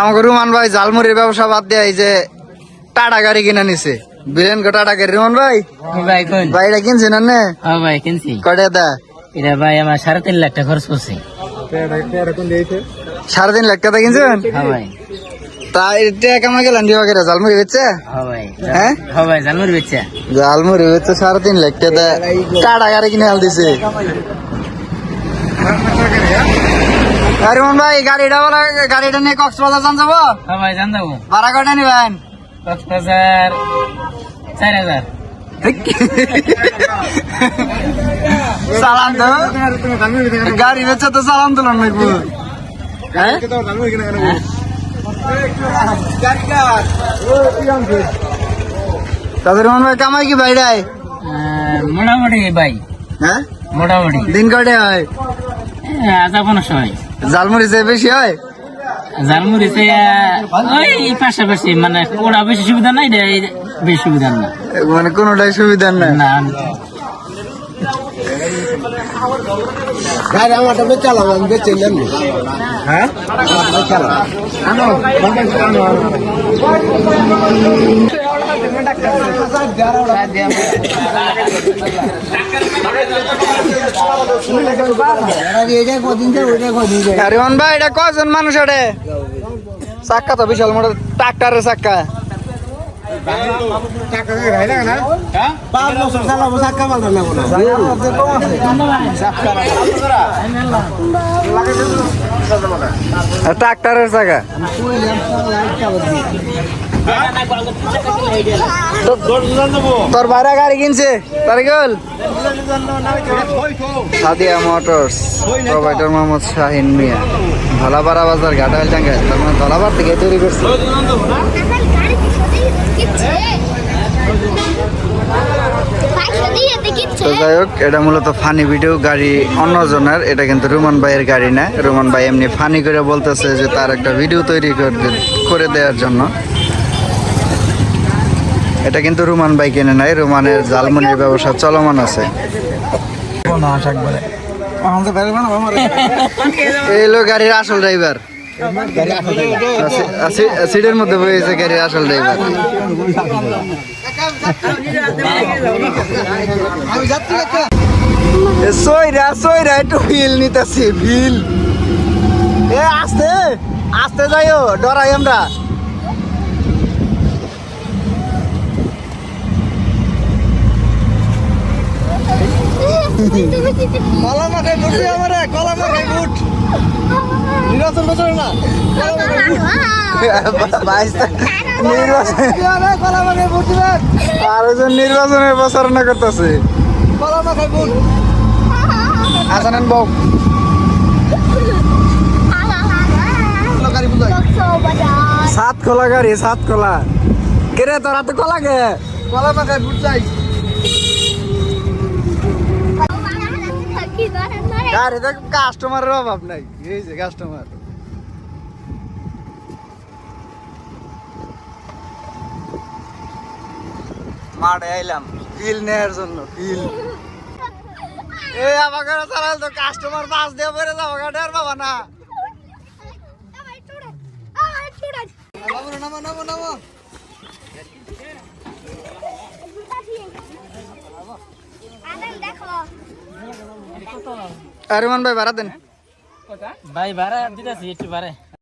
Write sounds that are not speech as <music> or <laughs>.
আমাকে রুমান ভাই ঝালমুড়ির ব্যবসা বাদ দিয়ে এই যে টাটা গাড়ি কিনে নিছে। বিলেন গো টাটা গাড়ি রুমান ভাই? ভাই কোন? কিনছেন না হ্যাঁ ভাই কিনছি। কয়টা দা? এটা ভাই আমার সাড়ে তিন লাখ টাকা খরচ করছে। সাড়ে তিন লাখ টাকা কিনছেন? হ্যাঁ ভাই। তা এটা কেমন গেলেন দিবা করে ঝালমুড়ি বেচছে হ্যাঁ ভাই। হ্যাঁ? হ্যাঁ ভাই জানমুর বেচা। ঝালমুড়ি বেচছে সাড়ে তিন লাখ টাকা টাটা গাড়ি কিনে দিছে। রুমান ভাই গাড়িটা বলা গাড়িটা নিয়ে কক্সবাজার যান যাব? হ্যাঁ ভাই জান যাব। ভাড়া কয়টা নিবেন? কক্সবাজার চার হাজার। সালাম তো গাড়ি বেচে তো সালাম তুলন লাগবো হ্যাঁ? তাদের মনে হয় কামাই কি বাইরাই আহ, মোটামুটি ভাই। হ্যাঁ? মোটামুটি। দিন কয়টা হয়? আধা পনেরো সময় জালমুড়ি যে বেশি হয়? জালমুড়িতে ওই পাশাপাশি মানে ওরা বেশি সুবিধা নাই রে এই বেশি সুবিধা না। মানে কোনোটাই সুবিধা না না। গাড়ি আমারটা বেশ চালাবো আমি বেচে নেন হ্যাঁ? অন ভাই এটা কজন মানুষ এটা? চাক্কা তো বিশাল মোটর ট্রাক্টারের চাক্কা পাঁচ বছর চালাবো চাক্কা পাল্টা নেব না ট্রাক্টরের চাকা তোর ভাড়া গাড়ি কিনছে? Tariqul? Sadia Motors, provider Mohammad Shahin Mia. Dhalapara বাজার ঘাটাল টাঙ্গাইল। তার মানে ধলাপাড় থেকে তৈরি করছে। তো যাই হোক এটা মূলত ফানি ভিডিও গাড়ি অন্যজনের এটা কিন্তু রুমান ভাইয়ের গাড়ি না। রুমান ভাই এমনি ফানি করে বলতেছে যে তার একটা ভিডিও তৈরি করে- করে দেওয়ার জন্য। এটা কিন্তু রুমান ভাই কিনে নাই রুমানের জালমনির ব্যবসা চলমান আছে। এই হলো গাড়ির আসল ড্রাইভার সিটের মধ্যে বসেছে গাড়ির আসল ড্রাইভার। সইরা সইরা একটু নিতেছি ফিল এ আস্তে আস্তে যাইও ডরাই আমরা। <laughs> কলা বুট আমার কলা বুট নির্বাচন বছর না। নির্বাচনের প্রচারণা করতেছে। আসানেন বউ। সাত কলা গাড়ি সাত কলা। কে রে তোরা তো কলা কে? কলা মাখাই বুট গাড়ি তো কাস্টমারের অভাব নাই। এই যে কাস্টমার মাঠে আইলাম ফিল নেওয়ার জন্য ফিল এই আমাকে চালাল তো কাস্টমার পাস দিয়ে পরে যাব গাড়ি বাবা, না। নামো দেখো। আরে মান ভাই ভাড়া দেন। ভাই ভাড়া দিতেছি একটু ভাড়া।